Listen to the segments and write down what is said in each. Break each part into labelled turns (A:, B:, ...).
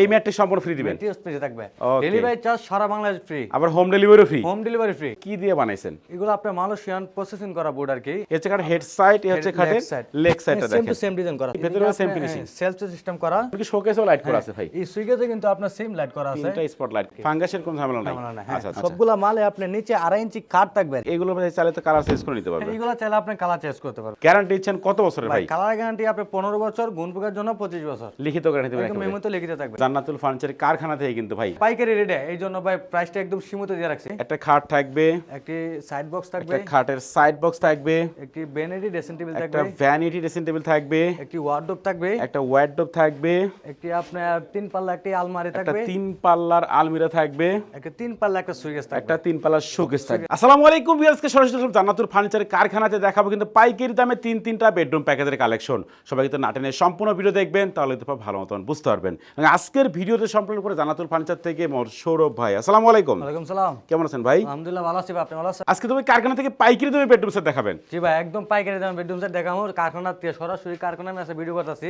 A: এই ম্যাট্রেস সম্পূর্ণ ফ্রি দিবেন।
B: ফ্রি থাকবে। ডেলিভারি চার্জ সারা বাংলাদেশ ফ্রি
A: আবার হোম ডেলিভারিও ফ্রি
B: হোম ডেলিভারি ফ্রি
A: কি দিয়ে বানাইছেন?
B: এগুলো আপনার মালয়েশিয়ান প্রসেসিং করা বোর্ড আর কি।
A: হচ্ছে কার হেড সাইড হচ্ছে খাটের লেগ সাইডটা
B: সেম টু
A: দেখেন।
B: সেম ডিজাইন করা।
A: ভেতরেও same finishing।
B: সেলফ সিস্টেম করা।
A: কি শোকেসও লাইট করা আছে ভাই?
B: এই সুইগেতে কিন্তু আপনার সিম লাইট করা আছে।
A: তিনটা স্পট লাইট ফাঙ্গাসের কোনো ঝামেলা নাই।
B: হ্যাঁ।
A: আচ্ছা আচ্ছা।
B: সবগুলা মালে আপনার নিচে আড়াই ইঞ্চি কাট থাকবে।
A: এগুলো ভাই চাইলে তো কালার চেঞ্জ করে নিতে পারবে
B: এইগুলো চাইলে আপনি কালার চেঞ্জ করতে পারবেন।
A: গ্যারান্টি দিচ্ছেন কত বছরের ভাই
B: কালার গ্যারান্টি আপনি পনেরো বছর গুণ প্রকার জন্য পঁচিশ বছর।
A: লিখিত গ্যারান্টি
B: একদম মেমোতে লিখিত থাকবে।
A: জান্নাতুল ফার্নিচারের কারখানা থেকে কিন্তু ভাই।
B: পাইকারি রেটে এই জন্য ভাই প্রাইসটা একদম সীমিত দিয়ে রাখছি।
A: একটা খাট থাকবে।
B: একটি সাইড বক্স থাকবে।
A: একটা খাটের সাইড বক্স থাকবে।
B: একটি বেনেডি ড্রেসিং টেবিল থাকবে।
A: একটা ভ্যানিটি ড্রেসিং টেবিল থাকবে।
B: একটি ওয়ার্ডরোব থাকবে।
A: একটা ওয়ার্ডরোব থাকবে।
B: একটি আপনার তিন পাল্লা একটি আলমারি থাকবে
A: একটা
B: থাকবে।
A: তিন পাল্লার আলমিরা থাকবে।
B: একটা তিন পাল্লা একটা সুইগেস থাকবে।
A: একটা তিন পাল্লার শোকেস থাকবে। আসসালামু আলাইকুম ভিউয়ার্সকে সরাসরি আসলাম জান্নাতুল ফার্নিচারের কারখানাতে দেখাবো কিন্তু পাইকারি দামে তিন তিনটা বেডরুম প্যাকেজের কালেকশন সবাই কিন্তু নাটেনের সম্পূর্ণ ভিডিও দেখবেন তাহলে তো ভালো মতন বুঝতে পারবেন। আজকের ভিডিওতে সম্পূর্ণ করে জান্নাতুল ফার্নিচার থেকে মোর সৌরভ ভাই। আসসালামু আলাইকুম।
B: ওয়ালাইকুম সালাম।
A: কেমন আছেন ভাই?
B: আলহামদুলিল্লাহ ভালো আছি আপনি ভালো আছেন?
A: আজকে তুমি কারখানা থেকে পাইকারি দামে বেডরুম সেট দেখাবেন।
B: জি ভাই একদম পাইকারি দাম বেডরুম সেট দেখাবো। কারখানার থেকে সরাসরি কারখানায় আমি আছে ভিডিও করতেছি.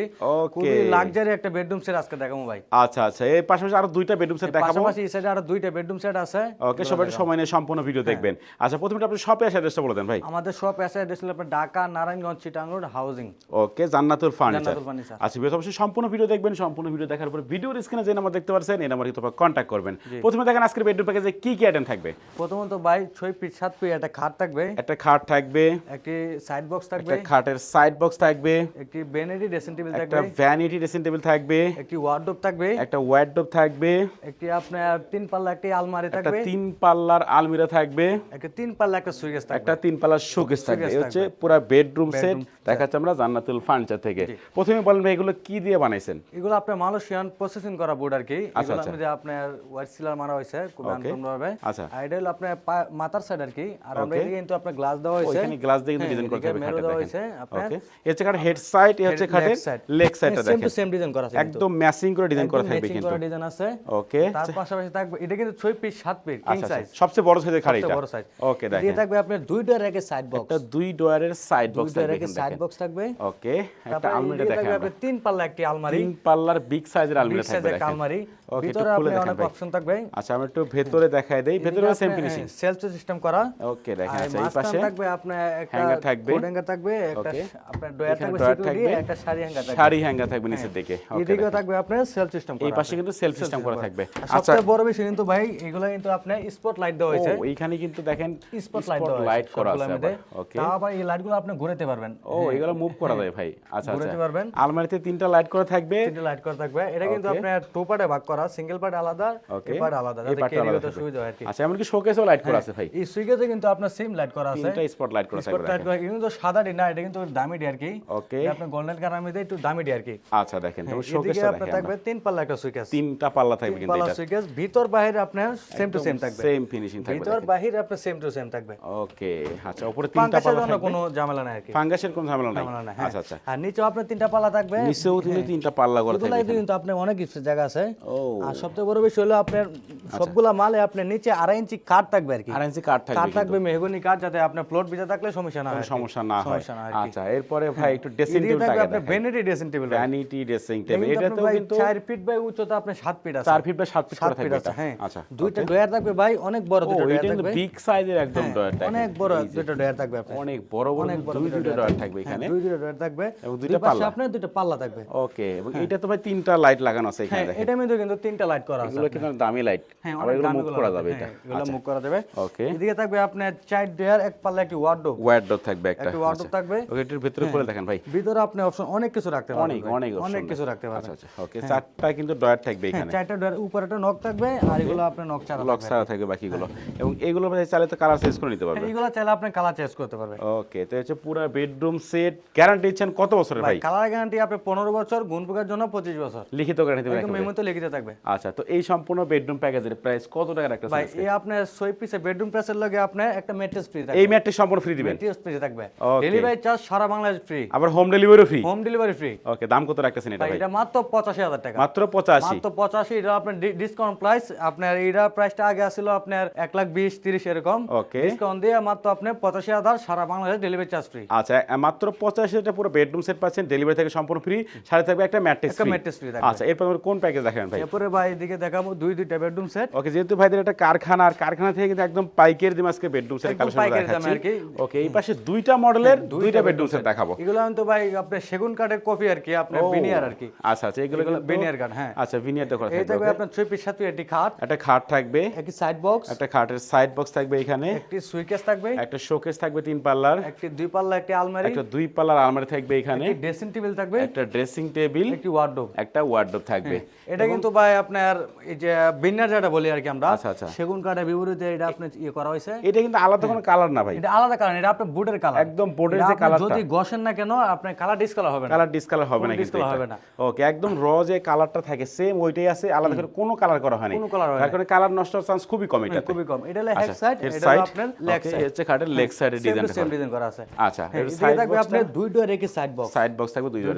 B: খুবই লাক্সারি একটা বেডরুম সেট আজকে দেখাবো ভাই।
A: আচ্ছা আচ্ছা। এই পাশাপাশি আরও দুইটা বেডরুম সেট দেখাবো।
B: পাশাপাশি এই সাইডে আরও দুইটা বেডরুম সেট আছে।
A: ওকে সবাই সময় নিয়ে সম্পূর্ণ ভিডিও দেখবেন। আচ্ছা প্রথমে আপনি শপে আসে অ্যাড্রেসটা বলে দেন ভাই।
B: আমাদের শপ আছে অ্যাড্রেস হলো আপনার Dhaka Narayanganj Chittagong road housing
A: okay Jannatul furniture
B: Jannatul furniture.
A: আচ্ছা ভিডিও অবশ্যই সম্পূর্ণ ভিডিও দেখবেন সম্পূর্ণ ভিডিও দেখার পর ভিডিওর স্ক্রিনে যে নাম্বার দেখতে পাচ্ছেন এই নাম্বারে তোমার কন্ট্যাক্ট করবেন। প্রথমে দেখেন আজকের বেডরুম প্যাকেজে কি কি আইটেম থাকবে?
B: প্রথমত ভাই ছয় ফিট সাত ফিট একটা খাট থাকবে।
A: একটা খাট থাকবে।
B: একটি সাইড বক্স থাকবে।
A: একটা খাটের সাইড বক্স থাকবে।
B: একটি বেনেডি ড্রেসিং টেবিল থাকবে।
A: একটা ভ্যানিটি ড্রেসিং টেবিল থাকবে।
B: একটি ওয়ার্ডরোব থাকবে।
A: একটা ওয়ার্ডরোব থাকবে।
B: একটি আপনার তিন পাল্লা একটি আলমারি
A: একটা
B: থাকবে।
A: তিন পাল্লার আলমিরা থাকবে।
B: একটা তিন পাল্লা একটা সুইগেস থাকবে।
A: একটা তিন পাল্লার শোকেস থাকবে। এই হচ্ছে পুরো বেডরুম সেট দেখাচ্ছে আমরা জান্নাতুল ফার্নিচার থেকে। প্রথমে বলেন ভাই এগুলো কি দিয়ে বানাইছেন?
B: এগুলো আপনার মালয়েশিয়ান প্রসেসিং করা বোর্ড আর কি
A: আচ্ছা,
B: এগুলো
A: আচ্ছা।
B: যে আপনার হোয়াইট সিলার মারা হয়েছে খুব ভাবে
A: আচ্ছা।
B: আর এটা হলো আপনার মাথার সাইড আর কি আর আমরা. এদিকে কিন্তু আপনার গ্লাস দেওয়া হয়েছে।
A: ওইখানে গ্লাস দিয়ে কিন্তু
B: হ্যাঁ,
A: ডিজাইন করতে হবে
B: মেরো দেওয়া
A: দেখেন।
B: হয়েছে আপনার।
A: এই হচ্ছে হেড সাইড এই হচ্ছে খাটের লেগ সাইডটা
B: সেম টু সেম ডিজাইন করা আছে
A: একদম ম্যাচিং করে ডিজাইন করা থাকবে কিন্তু।
B: করা ডিজাইন আছে।
A: ওকে
B: তার পাশাপাশি থাকবে এটা কিন্তু 6 পিস 7 পিস কিং
A: আচ্ছা
B: সাইজ
A: আচ্ছা, সবচেয়ে বড় সাইজের খাট এটা
B: বড় সাইজ
A: ওকে দেখেন।
B: থাকবে আপনার দুইটা রেকে সাইড বক্স
A: একটা দুই ডোয়ারের সাইড বক্স থাকবে এখানে
B: সাইড বক্স থাকবে।
A: ওকে একটা আলমিরা দেখেন
B: তিন পাল্লা একটি আলমারি।
A: তিন পাল্লার বিগ সাইজের আলমিরা।
B: বিগ
A: থাকবে
B: সাইজের
A: দেখেন।
B: আলমারি
A: ওকে একটু
B: ভিতরে আপনি অনেক অপশন থাকবে।
A: আচ্ছা আমি একটু ভেতরে দেখাই দেই। ভেতরে সেম ফিনিশিং
B: সেলফ সিস্টেম করা।
A: ওকে দেখেন আচ্ছা এই পাশে
B: থাকবে আপনার একটা
A: হ্যাঙ্গার থাকবে।
B: কোড হ্যাঙ্গার থাকবে একটা আপনার ডয়ার থাকবে সিকিউরিটি একটা শাড়ি হ্যাঙ্গার থাকবে।
A: শাড়ি হ্যাঙ্গার থাকবে নিচের দিকে।
B: এদিকেও থাকবে আপনার সেলফ সিস্টেম
A: এই পাশে কিন্তু সেলফ সিস্টেম করা থাকবে। আচ্ছা।
B: বড় বিষয় কিন্তু ভাই এগুলো কিন্তু আপনার স্পট লাইট দেওয়া হয়েছে।
A: এইখানে কিন্তু দেখেন
B: স্পট লাইট দেওয়া
A: লাইট করা আছে ওকে
B: তাও আবার এই লাইটগুলো আপনি ঘুরাতে পারবেন।
A: ও এগুলো মুভ করা যায় ভাই। আচ্ছা
B: ঘুরাতে
A: আচ্ছা
B: পারবেন।
A: আলমারিতে তিনটা লাইট করা থাকবে।
B: তিনটে লাইট করা থাকবে। এটা কিন্তু আপনার টু পার্টে ভাগ করা সিঙ্গেল পার্ট আলাদা এই পার্ট আলাদা
A: এই
B: যাতে ক্যারি
A: আলাদা
B: করতে সুবিধা হয়
A: আচ্ছা এমনকি শোকেসও লাইট করা আছে ভাই।
B: এই কিন্তু আপনার সিম লাইট করা আছে।
A: তিনটা স্পট লাইট করা
B: স্পট লাইট করা কিন্তু সাদা ডি না এটা কিন্তু দামি ডি আর কি।
A: ওকে
B: এটা আপনার গোল্ডেন কালার মধ্যে একটু দামি ডি আর কি।
A: আচ্ছা দেখেন তবে
B: এদিকে
A: শোকেসটা
B: আপনার থাকবে তিন পাল্লা একটা সুইকেস
A: তিনটা পাল্লা থাকবে কিন্তু
B: পাল্লা সুইকেস ভিতর বাহির আপনার সেম টু সেম থাকবে।
A: সেম ফিনিশিং থাকবে
B: ভিতর বাহির আপনার সেম টু সেম থাকবে।
A: ওকে আচ্ছা উপরে তিনটা পাল্লা থাকবে
B: কোনো ঝামেলা নাই আর কি।
A: ফাঙ্গাসের কোনো ঝামেলা নাই?
B: হ্যাঁ।
A: আচ্ছা আচ্ছা।
B: আর নিচেও আপনার তিনটা পাল্লা থাকবে।
A: নিচেও তিনটা পাল্লা করা থাকবে
B: কিন্তু আপনার অনেক কিছু জায়গা আছে। আর সবচেয়ে বড় বিষয় হলো আপনার সবগুলা মালে আপনার নিচে আড়াই ইঞ্চি কাঠ থাকবে আর কি।
A: আর ইঞ্চি কাঠ থাকবে
B: কাঠ থাকবে মেহগনি কাঠ যাতে আপনার প্লট ভিজা থাকলে সমস্যা না হয়
A: সমস্যা না হয়।
B: হয়।
A: আচ্ছা এরপরে ভাই একটু ড্রেসিং টেবিল
B: থাকবে আপনার vanity dressing table
A: vanity dressing table
B: এটা
A: এটাতেও কিন্তু
B: চার ফিট বাই উচ্চতা আপনার সাত ফিট আছে।
A: চার ফিট বা সাত ফিট করে থাকবে
B: হ্যাঁ।
A: আচ্ছা
B: দুইটা ডয়ার থাকবে ভাই অনেক বড় দুটো ডয়ার
A: এটা
B: থাকবে।
A: বিগ সাইজের একদম ডয়ার
B: অনেক বড় দুটো ডয়ার থাকবে আপনার।
A: অনেক বড় বড় দুই দুটো ডয়ার থাকবে।
B: হ্যাঁ,
A: এখানে।
B: দুই দুটো ডয়ার থাকবে।
A: এবং
B: দুই
A: দুইটা পাল্লা।
B: আপনার দুটো পাল্লা থাকবে।
A: ওকে এবং এটা তো ভাই তিনটা লাইট লাগানো আছে এখানে
B: হ্যাঁ
A: দেখেন।
B: এটার মধ্যে কিন্তু তিনটা লাইট করা আছে
A: এগুলো কিন্তু দামি লাইট
B: হ্যাঁ
A: আর এগুলো মুভ করা যাবে এটা।
B: এগুলো মুভ করা যাবে।
A: ওকে
B: এদিকে থাকবে আপনার চার ডয়ার এক পাল্লা একটি ওয়ার্ডরোব
A: ওয়্যারড্রপ থাকবে একটা।
B: একটি ওয়ার্ডরোব থাকবে।
A: ওকে এটার ভিতরে খুলে দেখেন ভাই।
B: ভিতরে আপনি অপশন অনেক কিছু রাখতে পারবেন
A: অনেক। অনেক
B: অনেক কিছু রাখতে পারবেন।
A: আচ্ছা আচ্ছা। ওকে চারটা কিন্তু ডয়ার থাকবে
B: হ্যাঁ
A: এখানে।
B: চারটা ডয়ার উপরে একটা নক থাকবে আর এগুলো আপনার নক ছাড়া
A: লক ছাড়া থাকবে বাকিগুলো। এবং এগুলো ভাই চাইলে তো কালার চেঞ্জ করে নিতে পারবে।
B: এগুলো চাইলে আপনি কালার চেঞ্জ করতে পারবেন।
A: ওকে তো হচ্ছে পুরো বেডরুম সেট গ্যারান্টি দিচ্ছেন কত বছরের ভাই
B: কালার গ্যারান্টি আপনি পনেরো বছর গুণ প্রকার জন্য পঁচিশ বছর।
A: লিখিত
B: মেমোতে লিখিত থাকবে।
A: আচ্ছা তো এই সম্পূর্ণ বেডরুম প্যাকেজের প্রাইস কত টাকা রাখতেছেন
B: ভাই এই আপনার ছয় পিসের বেডরুম প্রেসের লগে আপনার একটা ম্যাট্রেস ফ্রি থাকবে।
A: এই ম্যাটটি সম্পূর্ণ ফ্রি দিবেন?
B: ম্যাট্রেস ফ্রি থাকবে। ডেলিভারি চার্জ সারা বাংলাদেশ ফ্রি
A: আবার home ডেলিভারিও free
B: home delivery free
A: okay দাম কত রাখতেছেন এটা
B: ভাই
A: ভাই?
B: এটা মাত্র পঁচাশি হাজার টাকা।
A: মাত্র পঁচাশি?
B: মাত্র পঁচাশি এটা আপনার ডিসকাউন্ট প্রাইস আপনার এইটা প্রাইসটা আগে আসছিল আপনার এক লাখ বিশ তিরিশ এরকম।
A: ওকে
B: ডিসকাউন্ট দিয়ে মাত্র আপনি পঁচাশি হাজার সারা বাংলাদেশ ডেলিভারি চার্জ ফ্রি
A: আচ্ছা মাত্র পঁচাশিটা পুরো বেডরুম সেট পাচ্ছেন ডেলিভারি থেকে সম্পূর্ণ ফ্রি সাথে থাকবে একটা ম্যাট্রেস
B: mattress
A: আচ্ছা এরপর আমরা কোন প্যাকেজ দেখেন ভাই?
B: এরপরে ভাই এদিকে দেখাবো দুই দুইটা বেডরুম সেট
A: ওকে যেহেতু ভাইদের একটা কারখানা আর কারখানা থেকে কিন্তু একদম পাইকারি দামে আজকে বেডরুম সেট কালেকশন দেখাচ্ছি।
B: আর কি।
A: ওকে এই পাশে দুইটা মডেলের দুইটা বেডরুম সেট দেখাবো।
B: এগুলো আমি তো ভাই আপনার সেগুন কাঠের কপি আর কি আপনার
A: ও,
B: বিনিয়ার আর কি।
A: আচ্ছা আচ্ছা এগুলো
B: বিনিয়ার কাঠ হ্যাঁ।
A: আচ্ছা ভিনিয়ারটা করা
B: এই
A: থাকবে
B: আপনার ছয় পিস পিস একটি খাট।
A: একটা খাট থাকবে।
B: একটি সাইড বক্স
A: একটা খাটের সাইড বক্স থাকবে এখানে।
B: একটি সুইকেস থাকবে।
A: একটা শোকেস থাকবে তিন পাল্লার।
B: একটি দুই পাল্লা একটি আলমারি।
A: একটা দুই পাল্লার আলমারি থাকবে এখানে।
B: একটি ড্রেসিং টেবিল থাকবে।
A: একটা ড্রেসিং টেবিল
B: একটি ওয়ার্ডরোব
A: একটা ওয়ার্ডরোব থাকবে।
B: এটা কিন্তু ভাই আপনার এই যে বিন্যার যেটা বলি আর কি আমরা
A: আচ্ছা, আচ্ছা।
B: সেগুন কাঠের বিপরীতে এটা আপনার ইয়ে করা হয়েছে।
A: এটা কিন্তু আলাদা কোনো কালার না ভাই।
B: এটা আলাদা কালার এটা আপনার বোর্ডের কালার
A: একদম বোর্ডের যে কালারটা
B: যদি ঘষেন না কেন আপনার কালার ডিসকালার হবে না।
A: কালার ডিসকালার হবে না এটা।
B: হবে না।
A: ওকে একদম র যে কালারটা থাকে সেম ওইটাই আছে আলাদা করে কোনো কালার করা হয়নি।
B: কোনো colour হয়
A: তার কারণে কালার নষ্ট হওয়ার চান্স খুবই কম এটা
B: খুবই কম। এটা হলো হেড সাইড
A: এর
B: এটা আপনার লেগ সাইড
A: হচ্ছে খাটের লেগ সাইডের
B: সেম
A: ডিজাইনটা
B: সেম ডিজাইন করা। আছে।
A: আচ্ছা
B: হ্যাঁ,
A: এর সাইড
B: থাকবে আপনার দুই ডোর একটি সাইড বক্স
A: সাইড বক্স থাকবে দুই
B: ডোর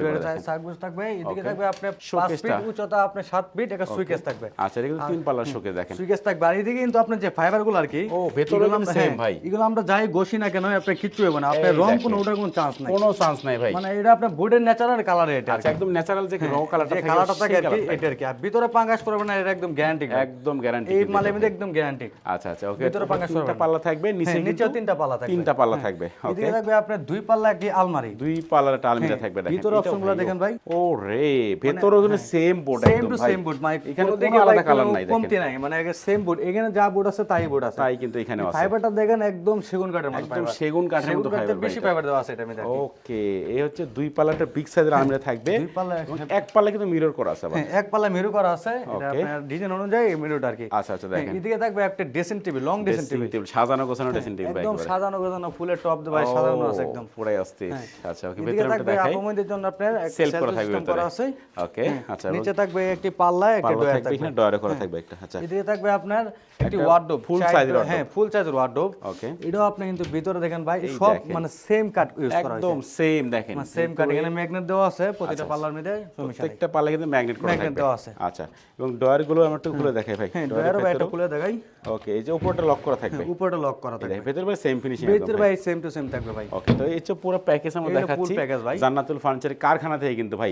B: সাইড বক্স থাকবে এদিকে থাকবে আপনার 5 ফিট
A: টা।
B: উচ্চতা আপনার 7 ফিট একটা সুইকেস থাকবে।
A: আচ্ছা কিন্তু তিন পাল্লার শোকে দেখেন।
B: সুইকেস থাকবে। আর এদিকে কিন্তু আপনার যে ফাইবারগুলো আর কি
A: ও, ভেতরে কিন্তু same
B: হ্যাঁ,
A: ভাই।
B: এগুলো আমরা যাই না কেন আপনার কিচ্ছু হবে না। আপনার রং কোনো ওটার কোনো চান্স নাই।
A: কোনো চান্স নাই ভাই।
B: মানে এটা আপনার বোর্ডের ন্যাচারাল কালার এটা
A: আচ্ছা একদম ন্যাচারাল যে র কালারটা থাকে
B: কালারটা থাকে আর কি
A: colourটা।
B: এটা আর কি। আর ভিতরে পাঙ্গাস করবে না এটা একদম গ্যারান্টি
A: একদম গ্যারান্টি
B: এই মালের মধ্যে একদম গ্যারান্টি
A: আচ্ছা আচ্ছা ওকে
B: ভিতরে পাঙ্গাস।
A: পাল্লা থাকবে নিচে
B: হ্যাঁ, নিচেও তিনটা পাল্লা থাকবে।
A: তিনটা পাল্লা থাকবে ওকে
B: থাকবে আপনার দুই পাল্লা একটি আলমারি।
A: দুই পাল্লার একটা আলমিরা থাকবে দেখেন।
B: ভিতরে অপশনগুলো দেখেন ভাই।
A: ও রে কিন্তু same board
B: same to same board মানে
A: এখানে
B: কোনো
A: কোনো আলাদা কালার নাই
B: কমতি নাই মানে সেম বোর্ড এখানে যা বোর্ড আছে তাই বোর্ড আছে।
A: তাই কিন্তু এখানে আছে।
B: ফাইবারটা দেখেন একদম সেগুন কাঠের মতো
A: একদম সেগুন কাঠের মতো ফাইবার
B: বেশি ফাইবার দেওয়া আছে এটা আর কি।
A: ওকে এই হচ্ছে দুই পাল্লাটা বিগ সাইজের আলমিরা থাকবে।
B: দুই পাল্লা
A: এক পাল্লা কিন্তু মিরর করা আছে
B: হ্যাঁ এক পাল্লা মেরু করা আছে। এটা আপনার ডিজাইন অনুযায়ী মেরুটা আর কি।
A: আচ্ছা আচ্ছা
B: হ্যাঁ,
A: দেখেন
B: এদিকে থাকবে একটা dressing table long dressing
A: dressing
B: table
A: সাজানো গোছানো ড্রেসিং টেবিল
B: একদম সাজানো গোছানো ফুলের টপ দেওয়া সাজানো আছে একদম।
A: পুরাই অস্থির আচ্ছা ওকে ভেতরে দেখাই
B: আপময়দের জন্য আপনার
A: সেলফ করা থাকবে
B: করা আছে।
A: ওকে আচ্ছা
B: নিচে থাকবে একটি পাল্লা একটি ডয়ার
A: থাকবে এখানে ডয়ারে করা থাকবে একটা আচ্ছা।
B: এদিকে থাকবে আপনার একটি ওয়ার্ডরোব
A: size এর
B: হ্যাঁ ফুল সাইজের ওয়ার্ডরোব
A: ওকে
B: এটাও আপনি কিন্তু ভিতরে দেখেন ভাই সব মানে সেম কাট ইউজ করা হয়েছে।
A: একদম সেম দেখেন
B: মানে সেম কাট এখানে ম্যাগনেট দেওয়া আছে প্রতিটা পাল্লার মধ্যে
A: প্রত্যেকটা পাল্লা কিন্তু ম্যাগনেট করা থাকবে।
B: দেওয়া আছে।
A: আচ্ছা এবং ডয়ারগুলো আমরা একটু খুলে দেখাই ভাই
B: হ্যাঁ ডয়ারও ভাই একটা খুলে দেখাই।
A: ওকে এই যে উপরটা লক করা থাকবে।
B: উপরটা লক করা থাকবে।
A: ভেতরে ভাই সেম ফিনিশিং
B: ভিতরে ভাই সেম টু সেম থাকবে ভাই।
A: ওকে তো এই যে পুরো প্যাকেজ আমরা
B: এটা
A: দেখাচ্ছি
B: ভাই।
A: জান্নাতুল ফার্নিচারের কারখানা থেকে কিন্তু ভাই।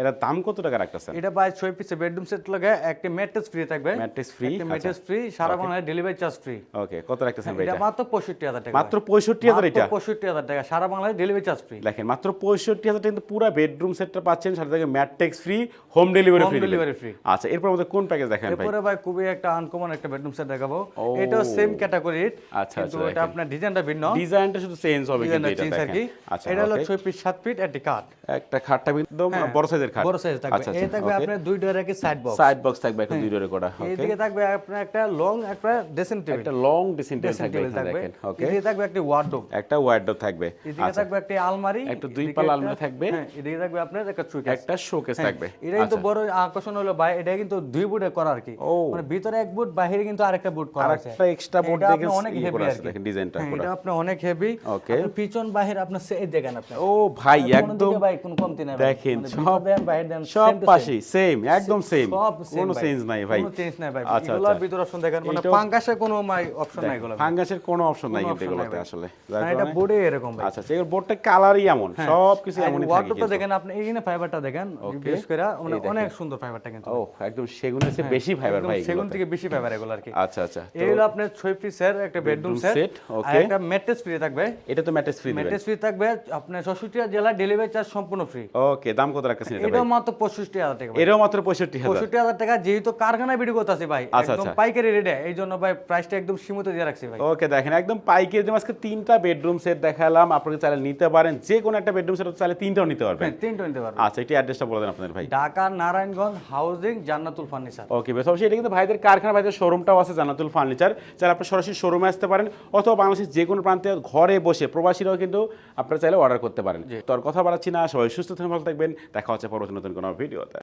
A: এর দাম কত টাকা রাখতেছেন?
B: এটা ভাই ছয় পিসে বেডরুম সেট লাগে একটা ম্যাট্রেস ফ্রি থাকবে।
A: ম্যাট্রিক্স ফ্রি
B: একটা ম্যাট্রেস ফ্রি সারা বাংলায় ডেলিভারি চার্জ ফ্রি
A: ওকে কত রাখতেছেন ভাই
B: এটা
A: এটা?
B: মাত্র পঁয়ষট্টি হাজার টাকা
A: মাত্র পঁয়ষট্টি হাজার এটা?
B: পঁয়ষট্টি হাজার টাকা সারা বাংলায় ডেলিভারি চার্জ ফ্রি
A: দেখেন মাত্র পঁয়ষট্টি হাজার কিন্তু পুরো বেডরুম সেটটা পাচ্ছেন সাথে থেকে mattress free home delivery free
B: delivery free।
A: আচ্ছা এরপর আমাদের কোন প্যাকেজ দেখেন ভাই?
B: এরপরে ভাই খুবই একটা আনকমন একটা বেডরুম সেট দেখাবো।
A: ও।
B: এটাও সেম ক্যাটাগরির
A: আচ্ছা,
B: কিন্তু
A: আচ্ছা,
B: এটা। আপনার ডিজাইনটা ভিন্ন।
A: ডিজাইনটা শুধু চেঞ্জ হবে কিন্তু এটা দেখেন। আচ্ছা
B: এটা হলো
A: okay।
B: ছয় পিস সাত ফিট একটি কাঠ
A: একটা খাটটা একদম বড় সাইজের খাট
B: হ্যাঁ, বড় সাইজ থাকবে।
A: আচ্ছা
B: এই থাকবে আপনার দুই ডোর একটি সাইড বক্স
A: সাইড বক্স থাকবে একটা দুই ডোরে করা ওকে
B: এইদিকে থাকবে আপনার একটা লং একটা ড্রেসিং টেবিল
A: একটা লং ড্রেসিং টেবিল থাকবে এখানে দেখেন ওকে
B: এদিকে থাকবে একটি ওয়ার্ডরোব
A: একটা ওয়ার্ডরোব থাকবে।
B: এদিকে থাকবে একটি আলমারি।
A: একটা দুই
B: এদিকে
A: পাল্লা আলমারি থাকবে।
B: হ্যাঁ এদিকে থাকবে আপনার একটা চুইকেস
A: একটা শোকেস থাকবে।
B: এটা কিন্তু বড় আকর্ষণ হলো ভাই এটা কিন্তু দুই বুটে করা আর কি। মানে ভিতরে এক বুট বাইরে কিন্তু আরেকটা বুট করা আছে।
A: আরেকটা এক্সট্রা বোর্ড
B: এটা
A: দেখে
B: আপনার অনেক
A: ইয়ে
B: হেভি
A: আছে
B: কি।
A: দেখেন ডিজাইনটা
B: হ্যাঁ, এটা আপনার অনেক হেভি
A: Okay.
B: পিছন বাহির আপনার সে দেখেন আপনি।
A: ও ভাই একদম
B: ভাই কোনো কমতি নাই
A: দেখেন
B: মানে
A: সব
B: দেন বাইরে দেন
A: সব পাশেই সেম একদম সেম কোনো চেঞ্জ নাই ভাই।
B: কোনো চেঞ্জ নাই ভাই।
A: আচ্ছা
B: এগুলোর
A: আচ্ছা।
B: ভিতর অপশন দেখেন। মানে পাঙ্কাশে কোনো মাই অপশন নাই এগুলো
A: ফাঙ্গাসের কোনো অপশন নাই কিন্তু এগুলোতে আসলে।
B: মানে এটা বোর্ডে এরকম ভাই।
A: আচ্ছা আচ্ছা এর বোর্ডটা কালারই এমন। সব কিছু এমনই থাকে
B: দেখেন আপনি এইখানে ফাইবারটা দেখেন বিশেষ করে মানে অনেক সুন্দর ফাইবারটা কিন্তু।
A: ও একদম সেগুনের চেয়ে বেশি ফাইবার ভাই
B: সেগুন থেকে বেশি ফাইবার এগুলো আর কি।
A: আচ্ছা আচ্ছা
B: এই হলো আপনার ছয় পিসের একটা বেডরুম সেট
A: okay.
B: একটা ম্যাট্রেস ফ্রি থাকবে।
A: এটা তো ম্যাট্রেস ফ্রি
B: ম্যাট্রেস ফ্রি থাকবে আপনার চৌষট্টি জেলা ডেলিভারি চার্জ সম্পূর্ণ ফ্রি
A: ওকে দাম কত রাখতেছেন এটা
B: এটাও মাত্র পঁয়ষট্টি হাজার টাকা।
A: এরও মাত্র পঁয়ষট্টি
B: পঁয়ষট্টি হাজার টাকা যেহেতু কারখানায় বিক্রি করতেছি ভাই
A: আচ্ছা,
B: একদম
A: আচ্ছা।
B: পাইকারি রেটে এই জন্য ভাই প্রাইসটা একদম সীমিত দিয়ে রাখছি ভাই।
A: ওকে দেখেন একদম পাইকারি আজকে তিনটা বেডরুম সেট দেখালাম। আপনাকে চাইলে নিতে পারেন যে কোনো একটা বেডরুম সেট চাইলে তিনটাও নিতে পারবেন।
B: হ্যাঁ তিনটা নিতে পারবেন।
A: আচ্ছা এটি অ্যাড্রেসটা বলে দেন আপনাদের ভাই।
B: Dhaka Narayanganj housing Jannatul furniture
A: okay বেশ অবশ্যই এটা কিন্তু ভাইদের কারখানা ভাইদের শোরুমটাও আছে জান্নাতুল ফার্নিচার চাইলে আপনি সরাসরি শোরুমে আসতে পারেন অথবা বাংলাদেশের যে কোনো প্রান্তে ঘরে বসে প্রবাসীরাও কিন্তু আপনারা চাইলে অর্ডার করতে পারেন। তো আর কথা বাড়াচ্ছি না সবাই সুস্থ থাকবেন ভালো থাকবেন। দেখা হচ্ছে পরবর্তী নতুন কোনো ভিডিওতে